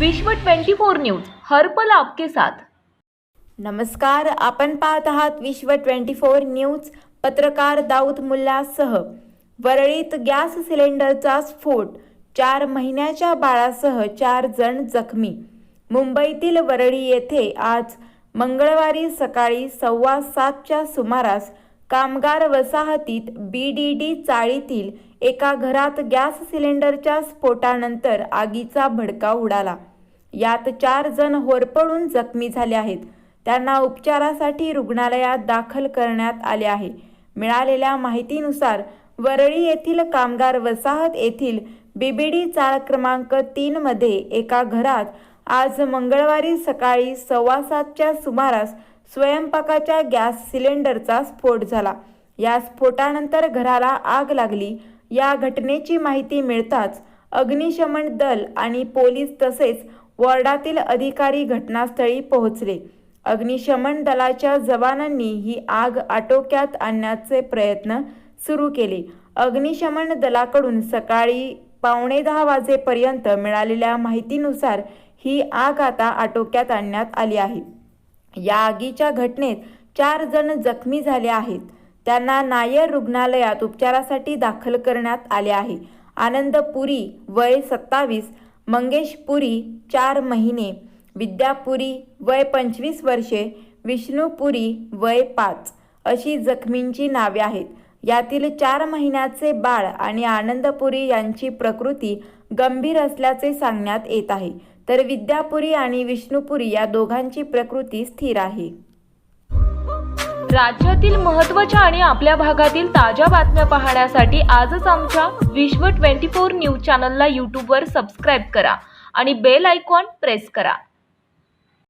विश्व 24 न्यूज हर्पल आपके साथ. नमस्कार आपण पाहत आहात विश्व ट्वेंटी फोर न्यूज पत्रकार दाऊद मुल्लासह वरळीत गॅस सिलेंडरचा स्फोट चार महिन्याच्या बाळासह चार जण जखमी. मुंबईतील वरळी येथे आज मंगळवारी सकाळी सव्वा सातच्या सुमारास कामगार वसाहतीत बी डी डी चाळीतील एका घरात गॅस सिलेंडरच्या स्फोटानंतर आगीचा भडका उडाला. यात चार जण होरपळून जखमी झाले आहेत. त्यांना उपचारासाठी रुग्णालयात दाखल करण्यात आले आहे. मिळालेल्या माहितीनुसार वरळी येथील कामगार वसाहत येथील बीबीडी चाळ क्रमांक तीन मध्ये एका घरात आज मंगळवारी सकाळी सव्वा सातच्या सुमारास स्वयंपाकाच्या गॅस सिलेंडरचा स्फोट झाला. या स्फोटानंतर घराला आग लागली. या घटनेची माहिती मिळताच अग्निशमन दल आणि पोलीस तसेच वॉर्डातील अधिकारी घटनास्थळी पोहोचले. अग्निशमन दलाच्या जवानांनी ही आग आटोक्यात आणण्याचे प्रयत्न सुरू केले. अग्निशमन दलाकडून सकाळी पावणे दहा वाजेपर्यंत मिळालेल्या माहितीनुसार ही आग आता आटोक्यात आणण्यात आली आहे. या आगीच्या घटनेत चार जण जखमी झाले आहेत. त्यांना नायर रुग्णालयात उपचारासाठी दाखल करण्यात आले आहे. आनंद पुरी वय सत्तावीस मंगेश पुरी चार महिने विद्यापुरी वय पंचवीस वर्षे विष्णुपुरी वय पाच अशी जखमींची नावे आहेत. यातील चार महिन्याचे बाळ आणि आनंदपुरी यांची प्रकृती गंभीर असल्याचे सांगण्यात येत आहे. तर विद्यापुरी आणि विष्णुपुरी या दोघांची प्रकृती स्थिर आहे. राज्यातील महत्त्वाच्या आणि आपल्या भागातील ताज्या बातम्या पाहण्यासाठी आजच आमच्या विश्व 24 न्यूज चॅनलला यूट्यूबवर सबस्क्राईब करा आणि बेल आयकॉन प्रेस करा.